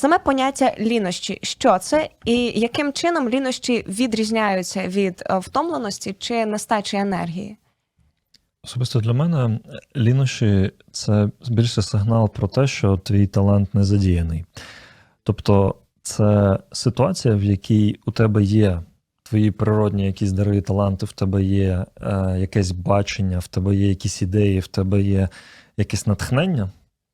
Саме поняття лінощі, що це, і яким чином лінощі відрізняються від е, втомленості чи нестачі енергії? Особисто для мене лінощі це більше сигнал про те, що твій талант не задіяний. Тобто, це ситуація, в якій у тебе є твої природні якісь дари таланти, в тебе є е, якесь бачення, в тебе є якісь ідеї, в тебе є якесь натхнення,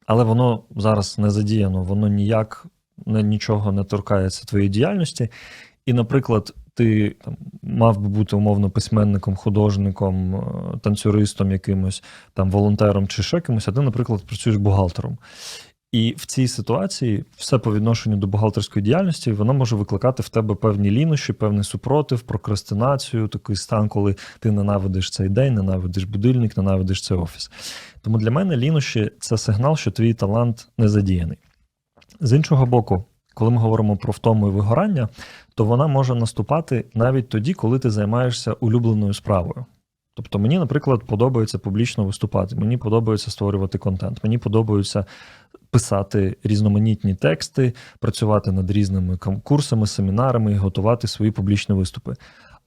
але воно зараз не задіяно, воно ніяк нічого не торкається твоєї діяльності. І, наприклад, ти там, мав би бути умовно письменником, художником, е, танцюристом якимось, там, волонтером чи ще кимось, а ти, наприклад, працюєш бухгалтером. І в цій ситуації все по відношенню до бухгалтерської діяльності воно може викликати в тебе певні лінощі, певний супротив, прокрастинацію, такий стан, коли ти ненавидиш цей день, ненавидиш будильник, ненавидиш цей офіс. Тому для мене лінощі це сигнал, що твій талант не задіяний. З іншого боку, коли ми говоримо про втому і вигорання, то вона може наступати навіть тоді, коли ти займаєшся улюбленою справою. Тобто мені, наприклад, подобається публічно виступати, мені подобається створювати контент, мені подобається писати різноманітні тексти, працювати над різними курсами, семінарами і готувати свої публічні виступи.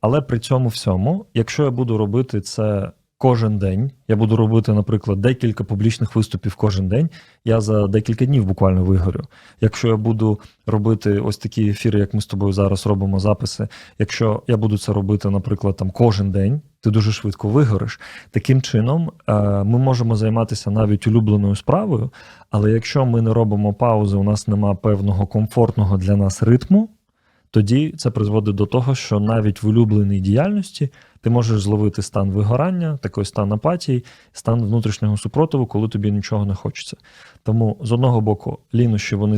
Але при цьому всьому, якщо я буду робити це кожен день, я буду робити, наприклад, декілька публічних виступів кожен день, я за декілька днів буквально вигорю. Якщо я буду робити ось такі ефіри, як ми з тобою зараз робимо записи, якщо я буду це робити, наприклад, там кожен день, ти дуже швидко вигориш. Таким чином, е, ми можемо займатися навіть улюбленою справою, але якщо ми не робимо паузи, у нас нема певного комфортного для нас ритму. Тоді це призводить до того, що навіть в улюбленій діяльності ти можеш зловити стан вигорання, такий стан апатії, стан внутрішнього супротиву, коли тобі нічого не хочеться. Тому з одного боку, лінощі вони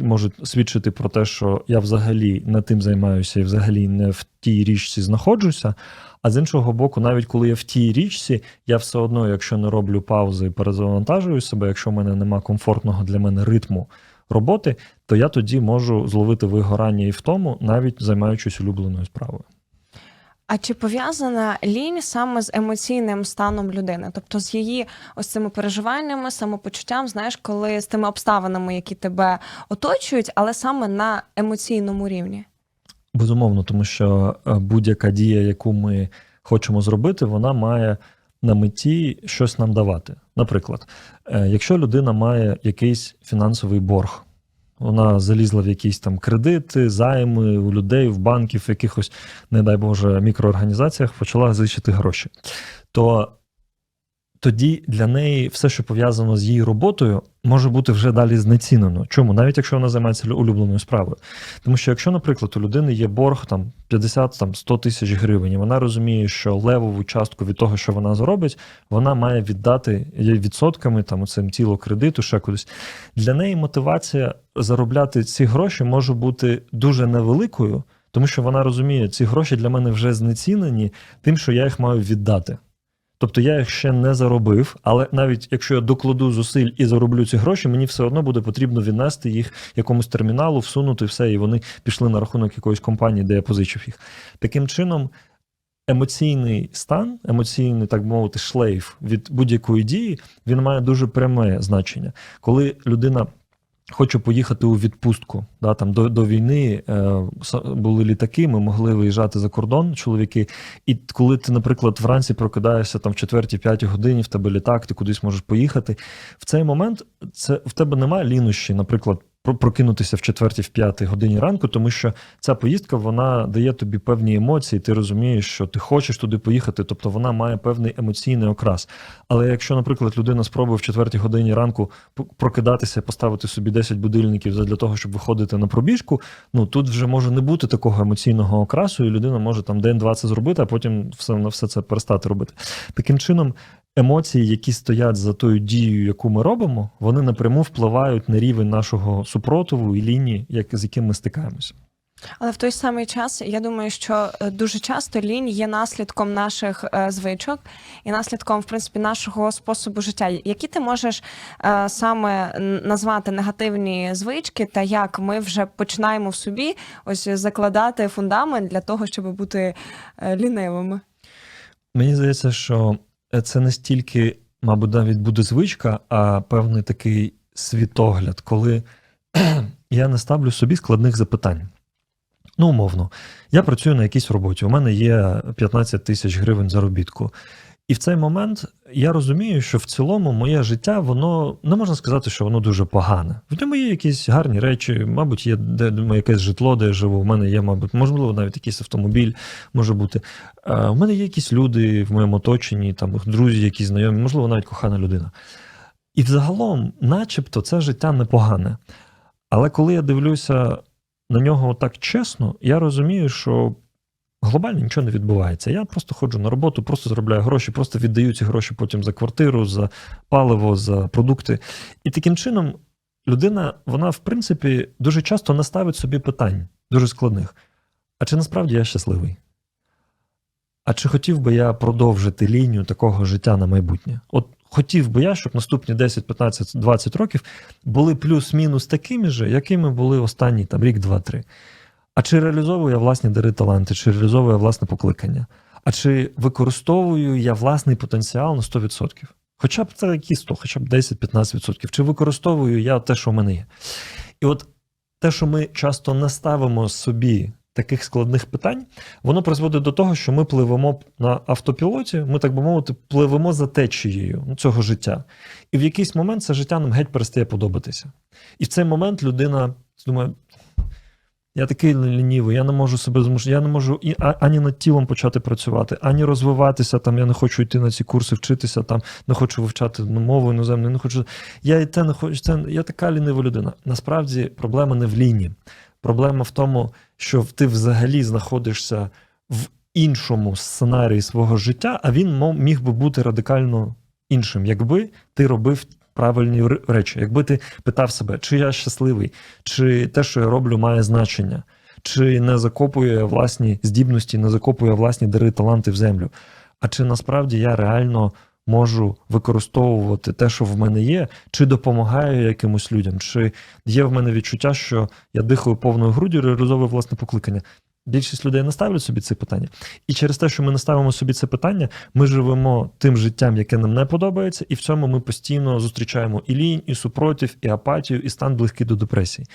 можуть свідчити про те, що я взагалі не тим займаюся і взагалі не в тій річці знаходжуся. А з іншого боку, навіть коли я в тій річці, я все одно, якщо не роблю паузи і перезавантажую себе, якщо в мене нема комфортного для мене ритму роботи, то я тоді можу зловити вигорання і в тому, навіть займаючись улюбленою справою. А чи пов'язана лінь саме з емоційним станом людини, тобто з її ось цими переживаннями, самопочуттям, знаєш, коли з тими обставинами, які тебе оточують, але саме на емоційному рівні? Безумовно, тому що е, будь-яка дія, яку ми хочемо зробити, вона має на меті щось нам давати. Наприклад, е, якщо людина має якийсь фінансовий борг, вона залізла в якісь там кредити, займи у людей, в банків, в якихось, не дай Боже, мікроорганізаціях почала зичити гроші. То тоді для неї все, що пов'язано з її роботою, може бути вже далі знецінено. Чому? Навіть якщо вона займається улюбленою справою. Тому що, якщо, наприклад, у людини є борг там 50-100 тисяч гривень, і вона розуміє, що левову частку від того, що вона зробить, вона має віддати відсотками там оцим тіло кредиту, ще кудись. Для неї мотивація заробляти ці гроші може бути дуже невеликою, тому що вона розуміє, ці гроші для мене вже знецінені, тим, що я їх маю віддати. Тобто я їх ще не заробив, але навіть якщо я докладу зусиль і зароблю ці гроші, мені все одно буде потрібно віднести їх якомусь терміналу, всунути все, і вони пішли на рахунок якоїсь компанії, де я позичив їх. Таким чином, емоційний стан, емоційний, так мовити, шлейф від будь-якої дії, він має дуже пряме значення. Коли людина Хочу поїхати у відпустку. Да, там До до війни е, були літаки, ми могли виїжджати за кордон, чоловіки. І коли ти, наприклад, вранці прокидаєшся там в 4-5 годині, в тебе літак, ти кудись можеш поїхати. В цей момент це в тебе немає лінощі, наприклад, прокинутися в четвертій, в п'ятій годині ранку, тому що ця поїздка вона дає тобі певні емоції, ти розумієш, що ти хочеш туди поїхати, тобто вона має певний емоційний окрас. Але якщо, наприклад, людина спробує в четвертій годині ранку прокидатися, поставити собі 10 будильників для того, щоб виходити на пробіжку, ну тут вже може не бути такого емоційного окрасу, і людина може там день-два це зробити, а потім все на все це перестати робити. Таким чином, емоції, які стоять за тою дією, яку ми робимо, вони напряму впливають на рівень нашого супротиву і лінії, як, з яким ми стикаємося. Але в той самий час я думаю, що е, дуже часто лінь є наслідком наших е, звичок і наслідком, в принципі, нашого способу життя. Які ти можеш е, саме назвати негативні звички, та як ми вже починаємо в собі ось закладати фундамент для того, щоб бути лінивими? Мені здається, що це не стільки, мабуть, навіть буде звичка, а певний такий світогляд, коли я не ставлю собі складних запитань. Ну, умовно, я працюю на якійсь роботі, у мене є 15 тисяч гривень заробітку. І в цей момент я розумію, що в цілому моє життя, воно не можна сказати, що воно дуже погане. В ньому є якісь гарні речі, мабуть, є де якесь житло, де я живу. У мене є, мабуть, можливо, навіть якийсь автомобіль може бути. Е, У мене є якісь люди в моєму оточенні, там друзі, які знайомі, можливо, навіть кохана людина. І взагалом, начебто, це життя непогане. Але коли я дивлюся на нього так чесно, я розумію, що глобально нічого не відбувається. Я просто ходжу на роботу, просто заробляю гроші, просто віддаю ці гроші потім за квартиру, за паливо, за продукти. І таким чином людина, вона, в принципі, дуже часто не ставить собі питань, дуже складних. А чи насправді я щасливий? А чи хотів би я продовжити лінію такого життя на майбутнє? От хотів би я, щоб наступні 10, 15, 20 років були плюс-мінус такими же, якими були останні там рік, два, три. А чи реалізовую я власні дари таланти, чи реалізовую я власне покликання? А чи використовую я власний потенціал на 100%? Хоча б це які 100, хоча б 10-15%. Чи використовую я те, що в мене є? І от те, що ми часто не ставимо собі таких складних питань, воно призводить до того, що ми пливемо на автопілоті, ми, так би мовити, пливемо за течією цього життя. І в якийсь момент це життя нам геть перестає подобатися. І в цей момент людина думає. Я такий лінівий, я не можу себе змуш... я не можу і ані над тілом почати працювати, ані розвиватися. Там я не хочу йти на ці курси, вчитися, там не хочу вивчати ну, мову іноземну, не хочу. Я і те не хочу. Це я така лінива людина. Насправді проблема не в ліні. Проблема в тому, що ти взагалі знаходишся в іншому сценарії свого життя, а він міг би бути радикально іншим, якби ти робив правильні речі, якби ти питав себе, чи я щасливий, чи те, що я роблю, має значення, чи не закопую я власні здібності, не закопую я власні дари, таланти в землю. А чи насправді я реально можу використовувати те, що в мене є, чи допомагаю якимось людям, чи є в мене відчуття, що я дихаю повною груддю, реалізовую власне покликання. Більшість людей не ставлять собі це питання. І через те, що ми не ставимо собі це питання, ми живемо тим життям, яке нам не подобається, і в цьому ми постійно зустрічаємо і лінь, і супротив, і апатію, і стан близький до депресії.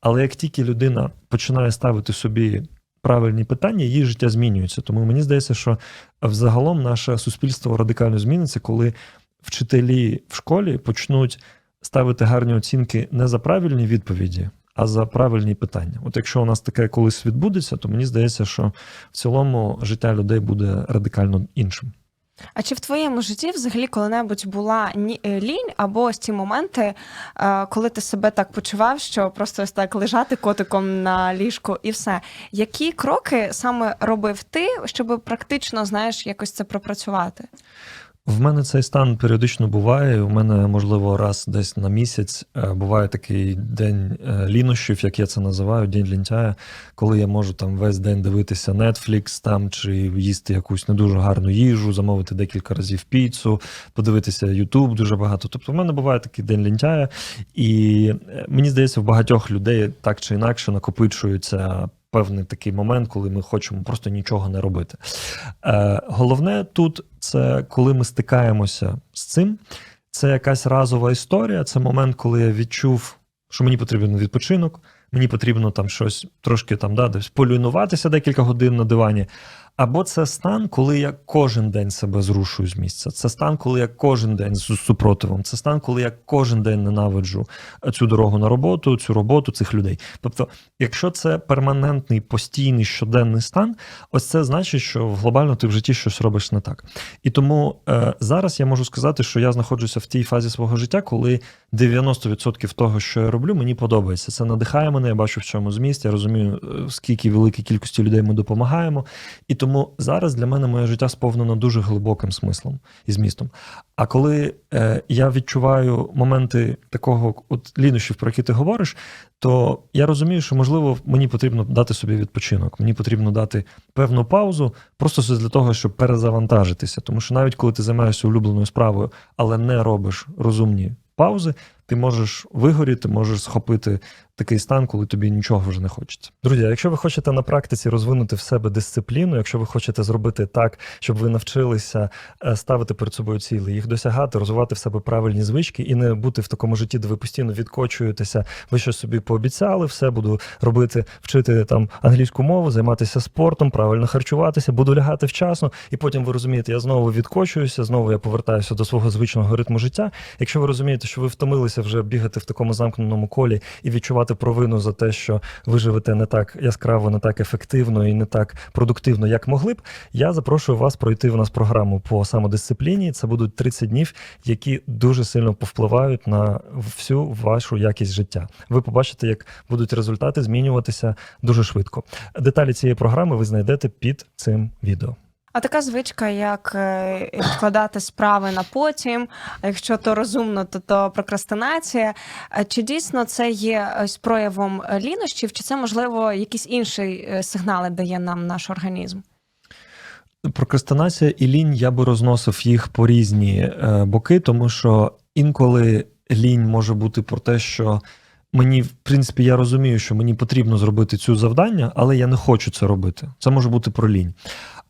Але як тільки людина починає ставити собі правильні питання, її життя змінюється. Тому мені здається, що взагалом наше суспільство радикально зміниться, коли вчителі в школі почнуть ставити гарні оцінки не за правильні відповіді, а за правильні питання. От якщо у нас таке колись відбудеться, то мені здається, що в цілому життя людей буде радикально іншим. А чи в твоєму житті взагалі коли-небудь була е, лінь або ось ці моменти, е, коли ти себе так почував, що просто ось так лежати котиком на ліжку і все? Які кроки саме робив ти, щоб практично знаєш якось це пропрацювати? В мене цей стан періодично буває. У мене, можливо, раз десь на місяць е, буває такий день е, лінощів, як я це називаю, день лінтяя, коли я можу там весь день дивитися Netflix там чи їсти якусь не дуже гарну їжу, замовити декілька разів піцу, подивитися YouTube дуже багато. Тобто, в мене буває такий день лінтяя, і е, мені здається, в багатьох людей так чи інакше накопичується. Певний такий момент, коли ми хочемо просто нічого не робити. Е, головне тут це коли ми стикаємося з цим. Це якась разова історія. Це момент, коли я відчув, що мені потрібен відпочинок, мені потрібно там щось трошки там да, десь полюнуватися декілька годин на дивані. Або це стан, коли я кожен день себе зрушую з місця. Це стан, коли я кожен день з супротивом. Це стан, коли я кожен день ненавиджу цю дорогу на роботу, цю роботу, цих людей. Тобто, якщо це перманентний, постійний щоденний стан, ось це значить, що глобально ти в житті щось робиш не так. І тому е, зараз я можу сказати, що я знаходжуся в тій фазі свого життя, коли 90% того, що я роблю, мені подобається. Це надихає мене, я бачу в чому зміст, я розумію, е, скільки великій кількості людей ми допомагаємо. І тому зараз для мене моє життя сповнено дуже глибоким смислом і змістом. А коли е, я відчуваю моменти такого от лінощів, про які ти говориш, то я розумію, що можливо мені потрібно дати собі відпочинок, мені потрібно дати певну паузу, просто для того, щоб перезавантажитися. Тому що навіть коли ти займаєшся улюбленою справою, але не робиш розумні паузи, ти можеш вигоріти, можеш схопити такий стан, коли тобі нічого вже не хочеться. Друзі, якщо ви хочете на практиці розвинути в себе дисципліну, якщо ви хочете зробити так, щоб ви навчилися е, ставити перед собою цілі, їх досягати, розвивати в себе правильні звички і не бути в такому житті, де ви постійно відкочуєтеся, ви щось собі пообіцяли, все буду робити, вчити там англійську мову, займатися спортом, правильно харчуватися, буду лягати вчасно, і потім ви розумієте, я знову відкочуюся, знову я повертаюся до свого звичного ритму життя. Якщо ви розумієте, що ви втомилися вже бігати в такому замкненому колі і відчувати провину за те, що ви живете не так яскраво, не так ефективно і не так продуктивно, як могли б, я запрошую вас пройти в нас програму по самодисципліні. Це будуть 30 днів, які дуже сильно повпливають на всю вашу якість життя. Ви побачите, як будуть результати змінюватися дуже швидко. Деталі цієї програми ви знайдете під цим відео. А така звичка, як е, відкладати справи на потім, а якщо то розумно, то то прокрастинація. Чи дійсно це є ось проявом е, лінощів, чи це можливо якісь інші е, сигнали дає нам наш організм? Прокрастинація і лінь я би розносив їх по різні боки, тому що інколи лінь може бути про те, що мені, в принципі, я розумію, що мені потрібно зробити цю завдання, але я не хочу це робити. Це може бути про лінь.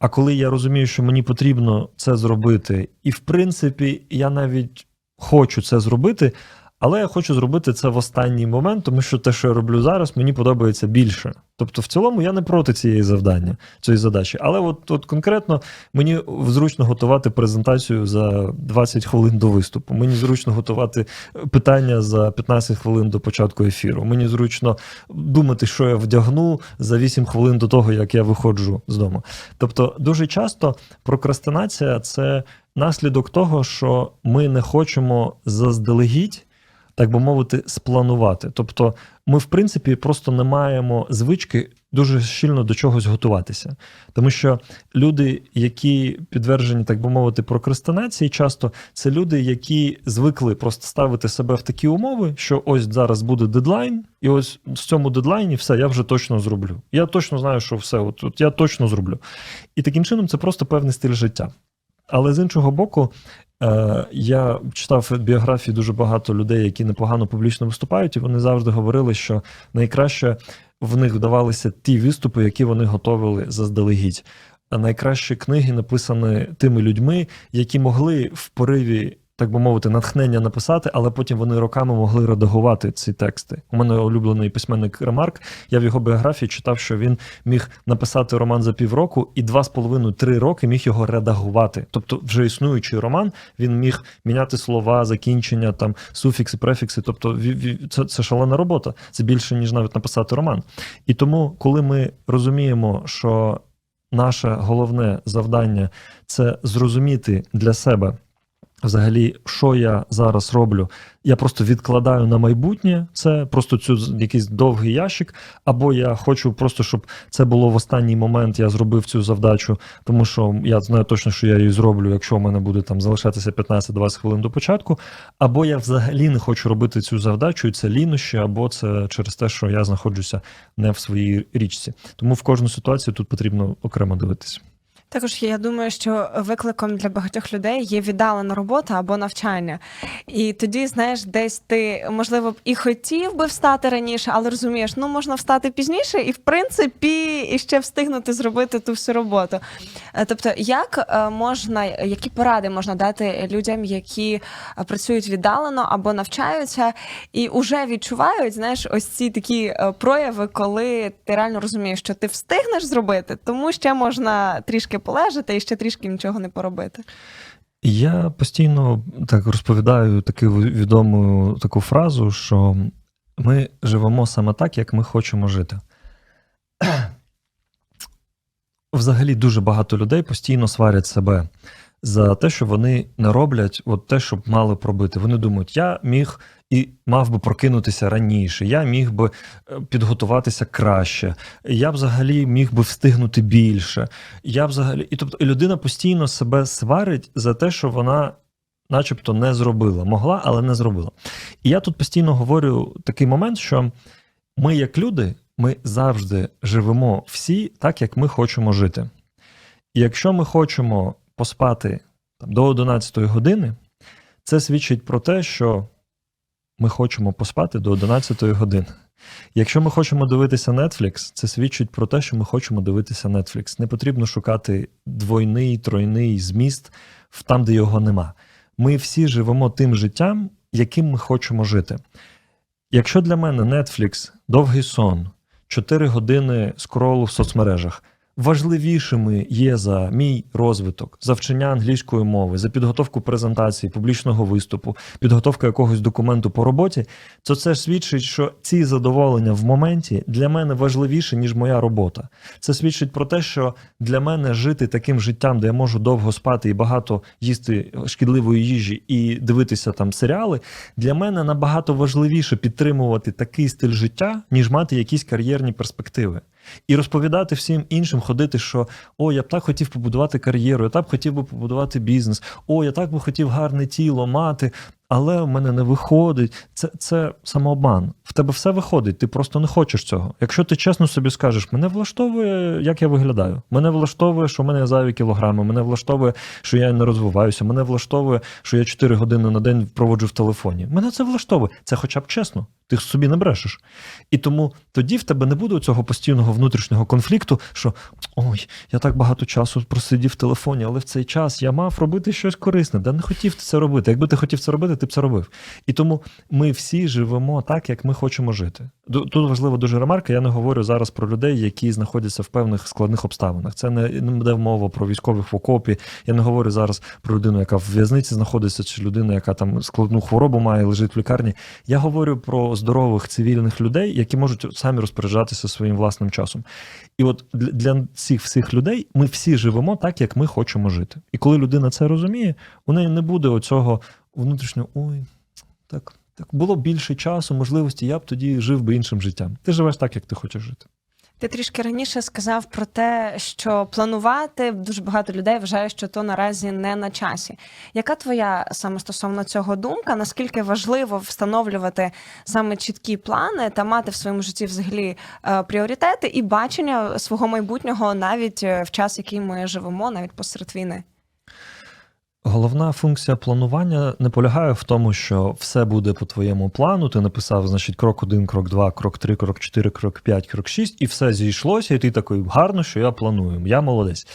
А коли я розумію, що мені потрібно це зробити, і в принципі, я навіть хочу це зробити, але я хочу зробити це в останній момент, тому що те, що я роблю зараз, мені подобається більше. Тобто, в цілому я не проти цієї завдання, цієї задачі. Але от, от конкретно мені зручно готувати презентацію за 20 хвилин до виступу. Мені зручно готувати питання за 15 хвилин до початку ефіру. Мені зручно думати, що я вдягну за 8 хвилин до того, як я виходжу з дому. Тобто, дуже часто прокрастинація це наслідок того, що ми не хочемо заздалегідь так би мовити, спланувати. Тобто, ми, в принципі, просто не маємо звички дуже щільно до чогось готуватися. Тому що люди, які підтверджені, так би мовити, прокрастинації, часто це люди, які звикли просто ставити себе в такі умови, що ось зараз буде дедлайн, і ось в цьому дедлайні все, я вже точно зроблю. Я точно знаю, що все, от, от я точно зроблю. І таким чином це просто певний стиль життя. Але з іншого боку, Е, Я читав біографії дуже багато людей, які непогано публічно виступають, і вони завжди говорили, що найкраще в них вдавалися ті виступи, які вони готовили заздалегідь. А найкращі книги написані тими людьми, які могли в пориві. Так би мовити, натхнення написати, але потім вони роками могли редагувати ці тексти. У мене улюблений письменник Ремарк. Я в його біографії читав, що він міг написати роман за півроку і два з половиною три роки міг його редагувати. Тобто, вже існуючий роман, він міг міняти слова, закінчення, там суфікси, префікси. Тобто, це, це шалена робота. Це більше ніж навіть написати роман. І тому, коли ми розуміємо, що наше головне завдання це зрозуміти для себе. Взагалі, що я зараз роблю? Я просто відкладаю на майбутнє це, просто цю якийсь довгий ящик, або я хочу просто, щоб це було в останній момент. Я зробив цю завдачу, тому що я знаю точно, що я її зроблю, якщо в мене буде там залишатися 15-20 хвилин до початку. Або я взагалі не хочу робити цю завдачу, і це лінощі, або це через те, що я знаходжуся не в своїй річці. Тому в кожну ситуацію тут потрібно окремо дивитися. Також я думаю, що викликом для багатьох людей є віддалена робота або навчання. І тоді, знаєш, десь ти, можливо, б і хотів би встати раніше, але розумієш, ну можна встати пізніше і, в принципі, і ще встигнути зробити ту всю роботу. Е, Тобто, як е, можна, які поради можна дати людям, які е, працюють віддалено або навчаються, і вже відчувають, знаєш, ось ці такі прояви, коли ти реально розумієш, що ти встигнеш зробити, тому ще можна трішки полежати і ще трішки нічого не поробити. Я постійно так розповідаю таку відому таку фразу, що ми живемо саме так, як ми хочемо жити. Взагалі дуже багато людей постійно сварять себе за те, що вони не роблять от те, що б мали б робити. Вони думають, я міг і мав би прокинутися раніше, я міг би е, підготуватися краще, я взагалі міг би встигнути більше. Я взагалі, і тобто людина постійно себе сварить за те, що вона. Начебто не зробила, могла, але не зробила. І я тут постійно говорю такий момент, що ми, як люди, ми завжди живемо всі так, як ми хочемо жити. І якщо ми хочемо поспати там, до 11 години, це свідчить про те, що ми хочемо поспати до 11 години. Якщо ми хочемо дивитися Netflix, це свідчить про те, що ми хочемо дивитися Netflix. Не потрібно шукати двойний, тройний зміст там, де його нема. Ми всі живемо тим життям, яким ми хочемо жити. Якщо для мене Netflix, довгий сон, 4 години скролу в соцмережах важливішими є за мій розвиток, за вчення англійської мови, за підготовку презентації, публічного виступу, підготовка якогось документу по роботі, то це свідчить, що ці задоволення в моменті для мене важливіше, ніж моя робота. Це свідчить про те, що для мене жити таким життям, де я можу довго спати і багато їсти шкідливої їжі і дивитися там серіали, для мене набагато важливіше підтримувати такий стиль життя, ніж мати якісь кар'єрні перспективи. І розповідати всім іншим, ходити, що о, я б так хотів побудувати кар'єру, я так хотів би побудувати бізнес, о, я так би хотів гарне тіло мати, але в мене не виходить. Це, це самообман. В тебе все виходить, ти просто не хочеш цього. Якщо ти чесно собі скажеш, мене влаштовує, як я виглядаю, мене влаштовує, що в мене зайві кілограми, мене влаштовує, що я не розвиваюся, мене влаштовує, що я 4 години на день проводжу в телефоні. Мене це влаштовує. Це хоча б чесно. Ти собі не брешеш. І тому тоді в тебе не буде цього постійного внутрішнього конфлікту, що ой, я так багато часу просидів в телефоні, але в цей час я мав робити щось корисне. Да не хотів ти це робити. Якби ти хотів це робити, ти б це робив. І тому ми всі живемо так, як ми хочемо жити. Тут важлива дуже ремарка. Я не говорю зараз про людей, які знаходяться в певних складних обставинах. Це не, йде мова про військових в окопі. Я не говорю зараз про людину, яка в в'язниці знаходиться, чи людину, яка там складну хворобу має, лежить в лікарні. Я говорю про здорових цивільних людей, які можуть самі розпоряджатися своїм власним часом. І от для цих всіх людей ми всі живемо так, як ми хочемо жити. І коли людина це розуміє, у неї не буде оцього внутрішнього ой, так, так було більше часу, можливості, я б тоді жив би іншим життям. Ти живеш так, як ти хочеш жити. Ти трішки раніше сказав про те, що планувати дуже багато людей вважає, що то наразі не на часі. Яка твоя саме стосовно цього думка? Наскільки важливо встановлювати саме чіткі плани та мати в своєму житті взагалі е, пріоритети і бачення свого майбутнього навіть е, в час, який ми живемо, навіть посеред війни? Головна функція планування не полягає в тому, що все буде по твоєму плану. Ти написав, значить, крок 1, крок 2, крок 3, крок 4, крок 5, крок 6, і все зійшлося, і ти такий гарно, що я планую. Я молодець.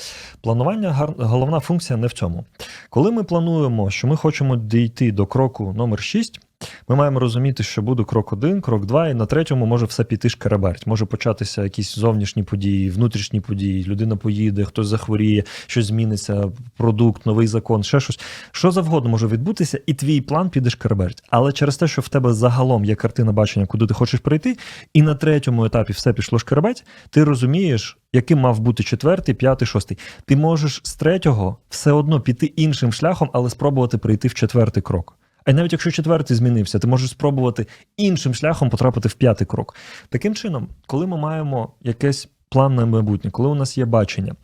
Планування головна функція не в цьому. Коли ми плануємо, що ми хочемо дійти до кроку номер 6, ми маємо розуміти, що буде крок 1, крок 2, і на третьому може все піти шкереберть. Може початися якісь зовнішні події, внутрішні події, людина поїде, хтось захворіє, щось зміниться, продукт, новий закон, ще щось. Що завгодно може відбутися, і твій план піде шкереберть. Але через те, що в тебе загалом є картина бачення, куди ти хочеш прийти, і на третьому етапі все пішло шкереберть, ти розумієш, яким мав бути четвертий, п'ятий, шостий. Ти можеш з третього все одно піти іншим шляхом, але спробувати прийти в четвертий крок. А навіть якщо четвертий змінився, ти можеш спробувати іншим шляхом потрапити в п'ятий крок. Таким чином, коли ми маємо якесь план на майбутнє, коли у нас є бачення,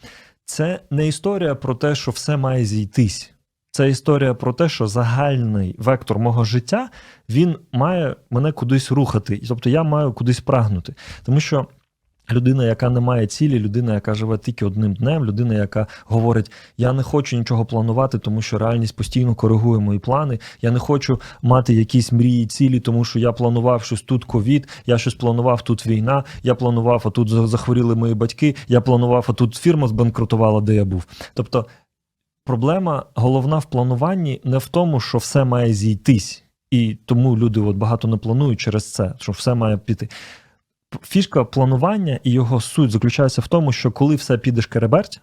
це не історія про те, що все має зійтись. Це історія про те, що загальний вектор мого життя він має мене кудись рухати. Тобто я маю кудись прагнути. Тому що людина, яка не має цілі, людина, яка живе тільки одним днем, людина, яка говорить: Я не хочу нічого планувати, тому що реальність постійно коригує мої плани. Я не хочу мати якісь мрії, цілі, тому що я планував щось тут ковід, я щось планував тут війна, я планував, а тут захворіли мої батьки, я планував, а тут фірма збанкрутувала, де я був. Тобто проблема головна в плануванні не в тому, що все має зійтись. І тому люди от багато не планують через це, що все має піти. Фішка планування і його суть заключається в тому, що коли все підеш кереберть,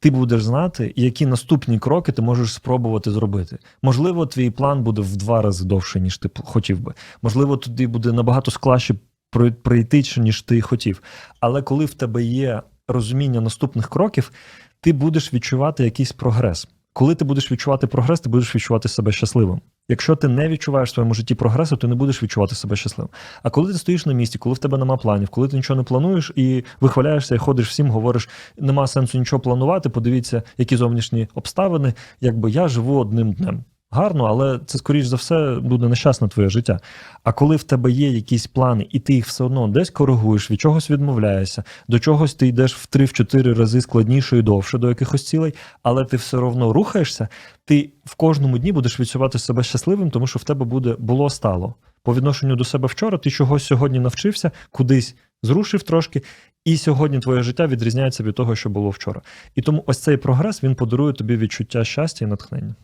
ти будеш знати, які наступні кроки ти можеш спробувати зробити. Можливо, твій план буде в два рази довше, ніж ти хотів би. Можливо, туди буде набагато складніше прой- пройти, ніж ти хотів. Але коли в тебе є розуміння наступних кроків, ти будеш відчувати якийсь прогрес. Коли ти будеш відчувати прогрес, ти будеш відчувати себе щасливим. Якщо ти не відчуваєш в своєму житті прогресу, ти не будеш відчувати себе щасливим. А коли ти стоїш на місці, коли в тебе нема планів, коли ти нічого не плануєш і вихваляєшся, і ходиш всім, говориш, нема сенсу нічого планувати, подивіться, які зовнішні обставини, якби я живу одним днем. Гарно, але це, скоріш за все, буде нещасне твоє життя. А коли в тебе є якісь плани, і ти їх все одно десь коригуєш, від чогось відмовляєшся, до чогось ти йдеш в 3-4 рази складніше і довше до якихось цілей, але ти все одно рухаєшся, ти в кожному дні будеш відчувати себе щасливим, тому що в тебе буде було стало. По відношенню до себе вчора, ти чогось сьогодні навчився, кудись зрушив трошки, і сьогодні твоє життя відрізняється від того, що було вчора. І тому ось цей прогрес він подарує тобі відчуття щастя і натхнення.